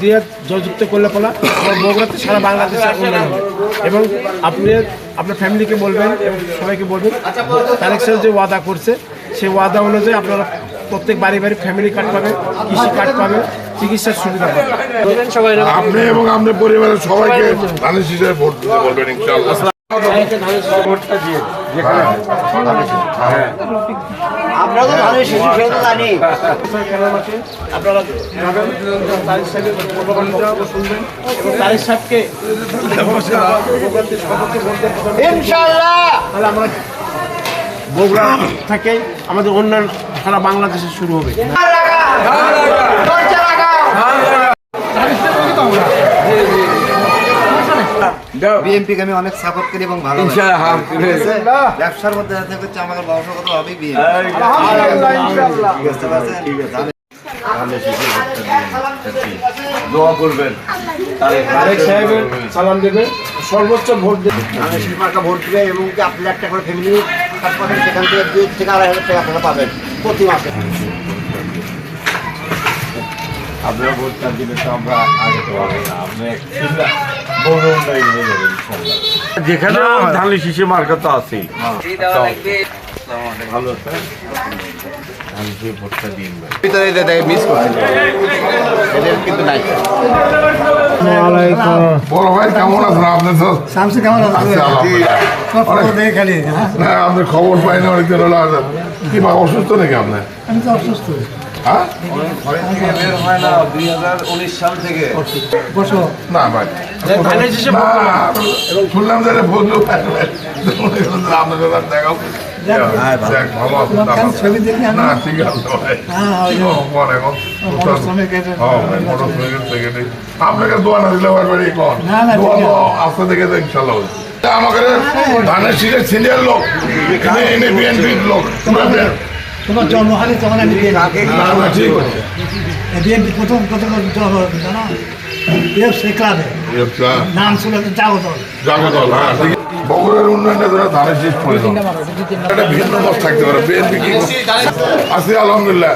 দিয়ে জয়যুক্ত করলে পলা আমার বগুড়াতে সারা বাংলাদেশে উন্নয়ন হবে। এবং আপনি আপনার ফ্যামিলিকে বলবেন এবং সবাইকে বলবেন সাহেব যে ওয়াদা করছে সেই ওয়াদা অনুযায়ী আপনারা প্রত্যেক বাড়ি বাড়ি ফ্যামিলি কার্ড পাবেন কৃষি কার্ড পাবেন চিকিৎসার সুবিধা পাবেন। সবাই আপনি এবং আপনার পরিবারের সবাইকে ভোট দিতে বলবেন ইনশাল্লাহ আমরা তো ভালো শিশু সেটা জানি। আপনারা সাহেবের শুনবেন এবং সাহেবকে। ইনশাল্লাহ তাহলে আমরা বগুড়া থেকে আমাদের অন্যান্য সারা বাংলাদেশে শুরু হবে। দরজা লাগাও। বিএনপিকে আমি অনেক সাপোর্ট করি এবং ভালো ব্যবসার মধ্যে হচ্ছে আমাদের বংশগত হবেই। তারেক সাহেবের সালাম দেবে। সর্বোচ্চ ভোট দেবে। আমি শিল্পাকা ভোট দিবে এবং আপনি একটা করে ফ্যামিলি হাসপাতাল সেখান থেকে দুই থেকে আড়াই হাজার টাকা আপনারা পাবেন প্রতি মাসে। আপনারা ভোটটা দিলে তো আমরা আগে তো হবে না। আপনি হয়ে যেখানে ধানের শীষে মার্কা তো ভালো আছে? আপনি তো খবর খালি হ্যাঁ? না আপনি খবর পাই না অনেকদিন হলো কি অসুস্থ নাকি আপনার? আমি তো অসুস্থ। হ্যাঁ? শুনলাম দেখাও দেখি হ্যাঁ হ্যাঁ। আপনাকে দোয়া না দিলে আমার বাড়ি কন আস্তে থেকে তো ইনশাল্লাহ। আমাকে ধানের শীতের সিনিয়র লোক এনে এনে বিএনপির লোক তোমার জন্মহালি তখন আমি বিএনপি বিএনপি প্রথম কত জন্ম জানো এফ সে ক্লাবে আচ্ছা, নাম ছিল জাগদল জাগদল, হ্যাঁ। বগুড়ার ধানের শীষ প্রয়োজন একটা ভিন্ন মত থাকতে পারে বিএনপি কি করছে? আছি আলহামদুলিল্লাহ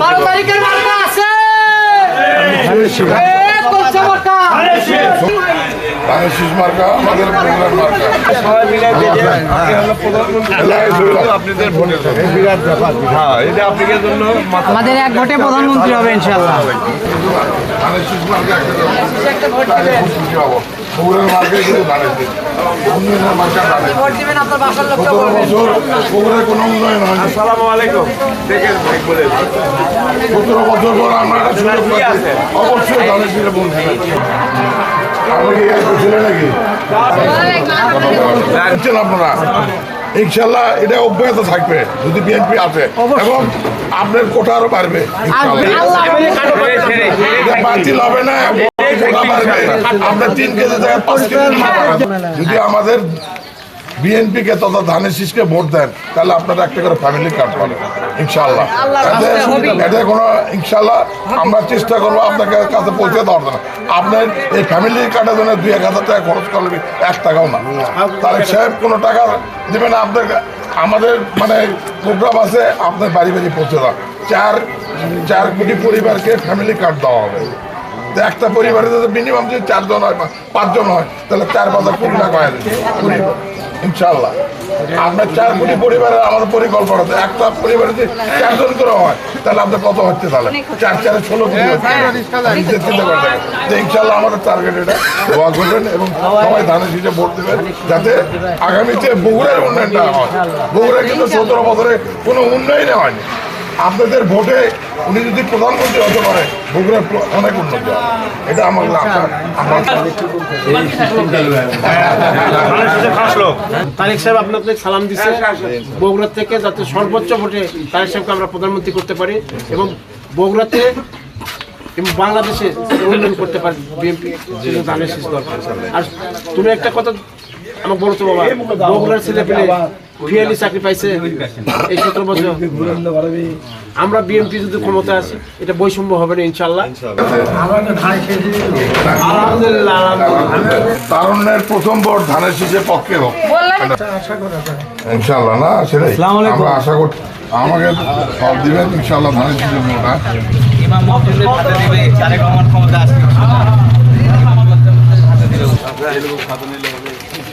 বারো তারিখের মার্কা আছে মার্কা। আমাদের বগুড়ার মার্কা। আপনাদের ভোটে আমাদের এক ভোটে প্রধানমন্ত্রী হবে ইনশাল্লাহ ধানের শীষ মার্কা একটা ভোট খুশি হব। বগুড়ার কিন্তু উন্নয়নের সতেরো বছর বগুড়ায় কোনো উন্নয়ন হয়নি। আসসালামু আলাইকুম। দেখে সতেরো বছর পর আমরা একটা সুযোগ পাচ্ছি। অবশ্যই ধানের শীষে বলছি আপনি কি ছিলেন নাকি? আপনারা ইনশাল্লাহ এটা অব্যাহত থাকবে যদি বিএনপি আসে। এবং আপনার কোটা আরও বাড়বে বাতিল হবে না কোটা তিন কেজি জায়গায় পাঁচ কেজি যদি আমাদের বিএনপি কে তথা ধানের শীষকে ভোট দেন তাহলে আপনারা একটা করে ফ্যামিলি কার্ড পাবেন ইনশাল্লাহ এতে কোনো ইনশাল্লাহ আমরা চেষ্টা করব আপনাকে কাছে পৌঁছে দেওয়ার জন্য। আপনার এই ফ্যামিলি কার্ডের জন্য দুই এক হাজার টাকা খরচ করলে এক টাকাও না। তাহলে সাহেব কোনো টাকা দেবে না আপনার আমাদের মানে প্রোগ্রাম আছে আপনার বাড়ি বাড়ি পৌঁছে দেওয়া। চার চার কোটি পরিবারকে ফ্যামিলি কার্ড দেওয়া হবে। একটা পরিবারে যদি মিনিমাম যদি চারজন হয় বা পাঁচজন হয় তাহলে চার পাঁচ কোটি টাকা হয় কুড়ি ইনশাল্লাহ আপনার চার কোটি পরিবারের আমাদের পরিকল্পনা একটা পরিবারে যদি চারজন করে হয় তাহলে আপনার কত হচ্ছে তাহলে? চার চারে ষোলো কোটি হচ্ছে। তো ইনশাল্লাহ আমাদের টার্গেট এটা। দোয়া করবেন এবং সবাই ধানের শীতে ভোট দেবেন যাতে আগামীতে বগুড়ার উন্নয়নটা হয়। বগুড়া কিন্তু সতেরো বছরে কোনো উন্নয়নই হয়নি। আপনাদের ভোটে উনি যদি প্রধানমন্ত্রী হতে পারে বগুড়ার অনেক উন্নতি এটা আমার তারেক সাহেব আপনাকে সালাম দিচ্ছে বগুড়া থেকে যাতে সর্বোচ্চ ভোটে তারেক সাহেবকে আমরা প্রধানমন্ত্রী করতে পারি এবং বগুড়াতে এবং বাংলাদেশে উন্নয়ন করতে পারি বিএনপি। ধানের শীষ দরকার আর তুমি একটা কথা আমার বলছো বাবা। বগুড়ার ছেলে পেলে ফিয়ালি চাকরি পাইছে এই সতেরো বছর আমরা বিএনপি যদি ক্ষমতা আছে এটা বৈষম্য হবে না ইনশাল্লাহ আলহামদুলিল্লাহ আলহামদুলিল্লাহ। প্রথম ভোট ধানের শীষের পক্ষে হোক। ইনশাল্লাহ না সেটাই। আমরা আশা করছি আমাকে সব দিবেন ইনশাল্লাহ ধানের শীষের ভোট হ্যাঁ?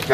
কে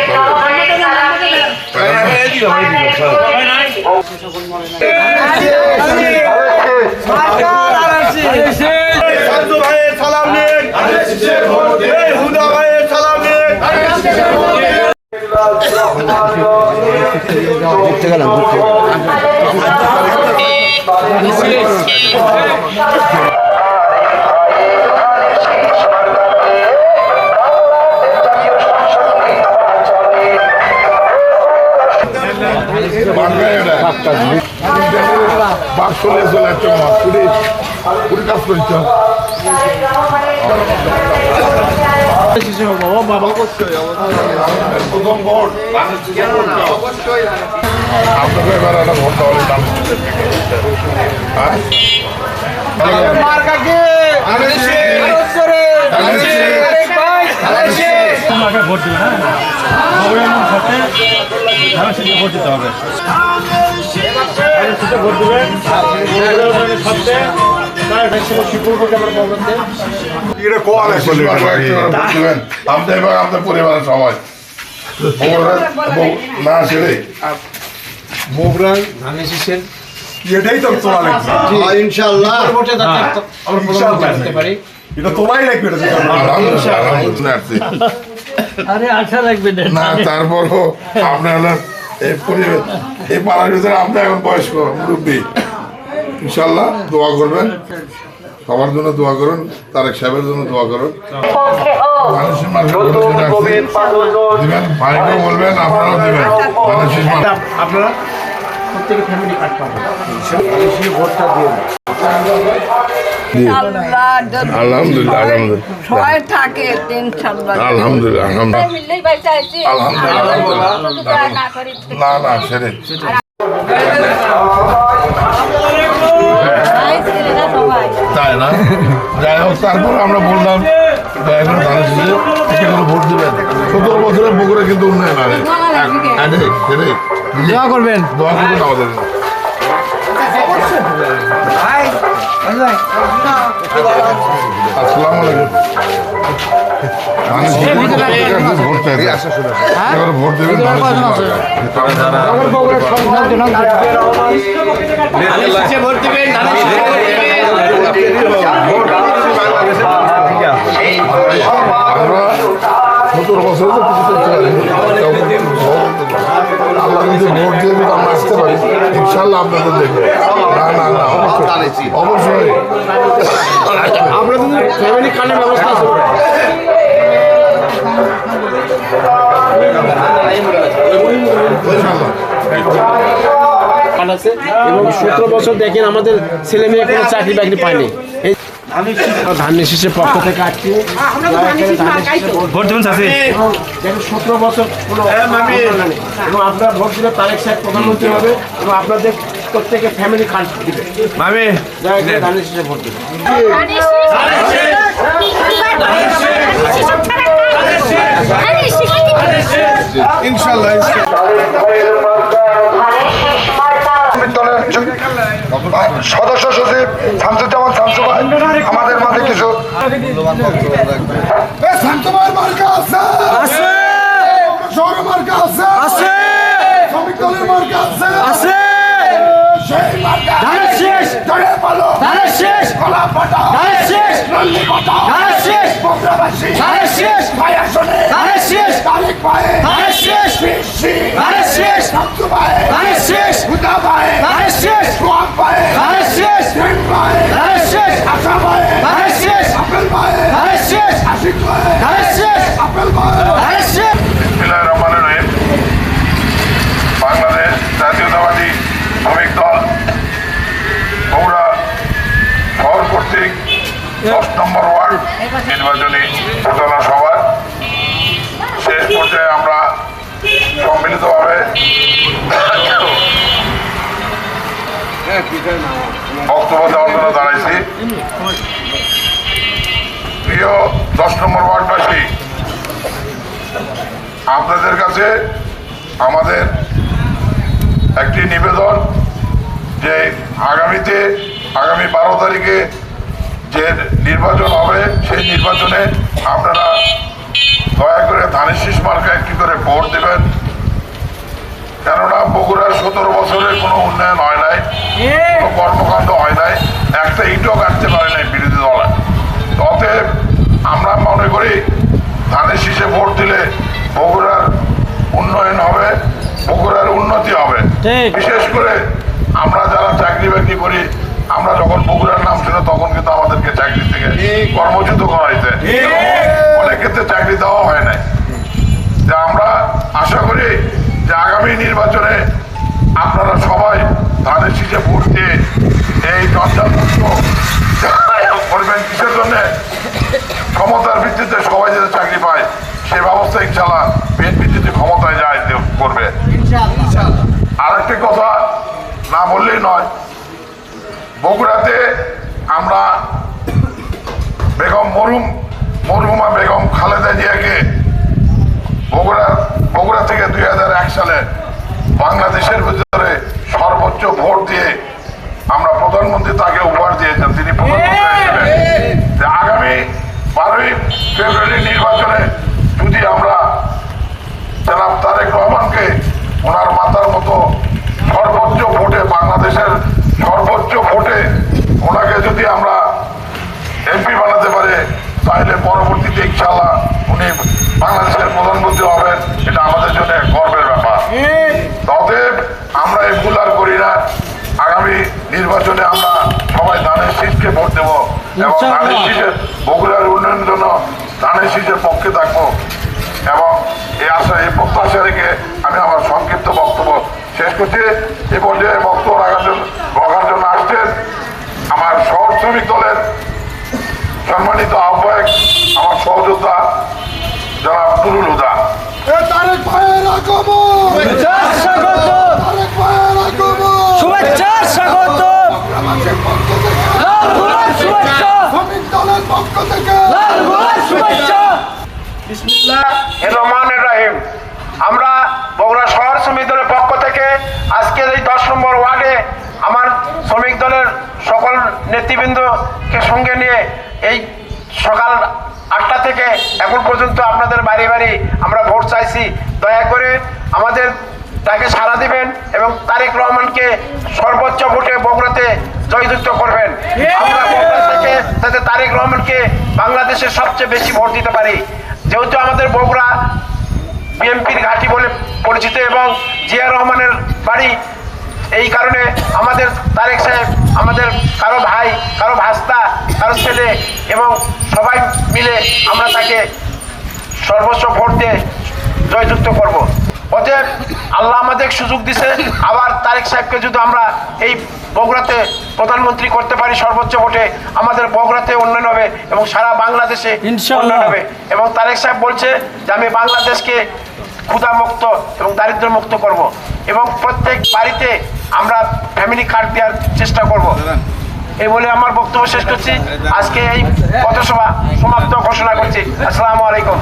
সালামি সাধু ভাইয়ের সালাম নিন এই হুদা ভাইয়ের সালাম নিন বাংলায় এটা। বাক্স নিয়ে চলে আসছে আমার। কুড়ি কুড়ি কাজ করেছ আপনাকে এবার একটা দেওয়া হলে দাম হ্যাঁ? ধানের শীষ। আপনি এবং আপনার পরিবারের সবাই। না ধানের শীষের এটাই তো তোলা ইনশাল্লাহ আমরা প্রধানমন্ত্রী হতে পারি। এটা তোলাই লাগবে আসছি। আরে আশা লাগবে না। তারপরও আপনি হলেন এই পরিবেশ এই পাড়ার ভিতরে আপনি এখন বয়স্ক মুরব্বী। ইনশাল্লাহ দোয়া করবেন। সবার জন্য দোয়া করুন তারেক সাহেবের জন্য দোয়া করুন। মানুষের মানুষের দিবেন ভাইকেও বলবেন আপনারাও দিবেন। মানুষের আপনারা? প্রত্যেকে ফ্যামিলি কার্ড পাবেন ভোটটা দিয়ে আলহামদুলিল্লাহ আলহামদুলিল্লাহ। থাকে টেনশন আলহামদুলিল্লাহ আলহামদুলিল্লাহ। মিললেই বাড়িতে আইছি আলহামদুলিল্লাহ না না না সেরে আইছি না সবাই। তাই না? যাই হোক তারপরে আমরা বললাম দয়া করে ধানের শীষে একটা করে ভোট দিবেন। সতেরো বছরের বগুড়া কিন্তু উন্নয়ন হয় সেটাই দোয়া করবেন। দোয়া করবেন আমাদের। আসসালামু আলাইকুম। দেবেন ভোট দিবেন। সতেরো বছর তো কিছু করতে পারি আল্লাহ যদি ভোট দিয়ে যদি আমরা আসতে পারি ইনশাল্লাহ আপনাদের দেখব না না না অবশ্যই অবশ্যই আপনাদের ফ্যামিলি কার্ডের ব্যবস্থা আছে ইনশাল্লাহ আছে এবং সতেরো বছর দেখেন আমাদের ছেলে মেয়ে কোনো চাকরি বাকরি পায়নি। এই ধানের শীষের পক্ষ থেকে ভোট দেবেন চাষি। সতেরো বছর এবং আপনারা ভোট দিলে তারেক সাহেব প্রধানমন্ত্রী হবে এবং আপনাদের প্রত্যেকে ফ্যামিলি কার্ড দিবে। মামি। ধানের শীষে ভোট দেবে ইনশাল্লাহ। সদস্য সচিব শামসুজ্জামান শামসু ভাই আমাদের মাঝে কিছু শান্তমার মার্কা আছে। আছে। শেষ। শব্দ পায় ধানের শেষ। ভূতা পায় ধানের শেষ। সোয়াব পায় ধানের শেষ। ট্রেন পায় ধানের শেষ। আশা পায় ধানের শেষ। আপেল পায় ধানের শেষ। আশিক পায় ধানের শেষ। আপেল পায় ধানের শেষ। বক্তব্য দেওয়ার জন্য দাঁড়াইছি প্রিয় দশ নম্বর ওয়ার্ডবাসী, আপনাদের কাছে আমাদের একটি নিবেদন যে আগামীতে, আগামী বারো তারিখে যে নির্বাচন হবে, সেই নির্বাচনে আপনারা দয়া করে ধানের শীষ মার্কা একটি করে ভোট দেবেন। কেননা বগুড়ার সতেরো বছরের কোনো উন্নয়ন হয় নাই কোনো কর্মকাণ্ড হয় নাই একটা ইটও কাটতে পারে নাই বিরোধী দলে। অতএব আমরা মনে করি ধানের শীষে ভোট দিলে বগুড়ার উন্নয়ন হবে বগুড়ার উন্নতি হবে। বিশেষ করে আমরা যারা চাকরি বাকরি করি আমরা যখন বগুড়ার নাম ছিল তখন কিন্তু আমাদেরকে চাকরি থেকে কর্মচ্যুত করা হয়েছে অনেক ক্ষেত্রে চাকরি দেওয়া হয় নাই। যে আমরা আশা করি আগামী নির্বাচনে আপনারা সবাই ধানের শীষে ভোট দিয়ে এই করবেন কিসের জন্য? ক্ষমতার ভিত্তিতে সবাই যাতে চাকরি পায় সে ব্যবস্থা ইনশাল্লাহ বিএনপি যদি ক্ষমতায় যায় করবে। আর একটি কথা না বললেই নয় বগুড়াতে আমরা বেগম মরুম মরহুমা বেগম খালেদা জিয়াকে বগুড়া বগুড়া থেকে দুই হাজার এক সালে বাংলাদেশের ভিতরে সর্বোচ্চ ভোট দিয়ে আমরা প্রধানমন্ত্রী তাকে উপহার দিয়েছেন তিনি প্রধানমন্ত্রী হিসেবে যে আগামী বারোই ফেব্রুয়ারি নির্বাচনে যদি আমরা জনাব তারেক রহমানকে ওনার মাতার মতো সর্বোচ্চ ভোটে বাংলাদেশের সর্বোচ্চ ভোটে ওনাকে যদি আমরা এমপি বানাতে পারে তাহলে পরবর্তীতে ইনশাল্লাহ উনি বাংলাদেশের প্রধানমন্ত্রী হবেন এটা আমাদের জন্য এক গর্বের ব্যাপার অতএব আমরা এগুলো আর করি না আগামী নির্বাচনে আমরা সবাই ধানের শীষকে ভোট দেব এবং ধানের শীষের বগুড়ার উন্নয়নের জন্য ধানের শীষের পক্ষে থাকব এবং এই আশা এই প্রত্যাশা রেখে আমি আমার সংক্ষিপ্ত বক্তব্য শেষ করছি। এ পর্যায়ে বক্তব্য রাখার জন্য রাখার জন্য আসছেন আমার শহর শ্রমিক দলের সম্মানিত আহ্বায়ক আমার সহযোদ্ধা যারা আব্দুল হুদা। শুভেচ্ছা স্বাগত লাল গোলাপ শুভেচ্ছা লাল গোলাপ শুভেচ্ছা রহমানের রাহিম আমরা বগুড়া শহর শ্রমিক দলের পক্ষ থেকে আজকের এই দশ নম্বর ওয়ার্ডে আমার শ্রমিক দলের সকল নেতৃবৃন্দকে সঙ্গে নিয়ে এই সকাল আটটা থেকে এখন পর্যন্ত আপনাদের বাড়ি বাড়ি আমরা ভোট চাইছি। দয়া করে আমাদের তাকে সাড়া দিবেন এবং তারেক রহমানকে সর্বোচ্চ ভোটে বগুড়াতে জয়যুক্ত করবেন। আমরা থেকে যাতে তারেক রহমানকে বাংলাদেশের সবচেয়ে বেশি ভোট দিতে পারি। যেহেতু আমাদের বগুড়া বিএনপির ঘাঁটি বলে পরিচিত এবং জিয়া রহমানের বাড়ি, এই কারণে আমাদের তারেক সাহেব আমাদের কারও ভাই কারও ভাস্তা কারও ছেলে এবং সবাই মিলে আমরা তাকে সর্বোচ্চ ভোট দিয়ে জয়যুক্ত করব। অতএব আল্লাহ আমাদের সুযোগ দিছে। আবার তারেক সাহেবকে যদি আমরা এই বগুড়াতে প্রধানমন্ত্রী করতে পারি সর্বোচ্চ ভোটে আমাদের বগুড়াতে উন্নয়ন হবে এবং সারা বাংলাদেশে। উন্নয়ন হবে। এবং তারেক সাহেব বলছে যে আমি বাংলাদেশকে ক্ষুধা মুক্ত এবং দারিদ্র মুক্ত করব। এবং প্রত্যেক বাড়িতে আমরা ফ্যামিলি কার্ড দেওয়ার চেষ্টা করব। এই বলে আমার বক্তব্য শেষ করছি। আজকে এই পথসভা সমাপ্ত ঘোষণা করছি। আসসালামু আলাইকুম।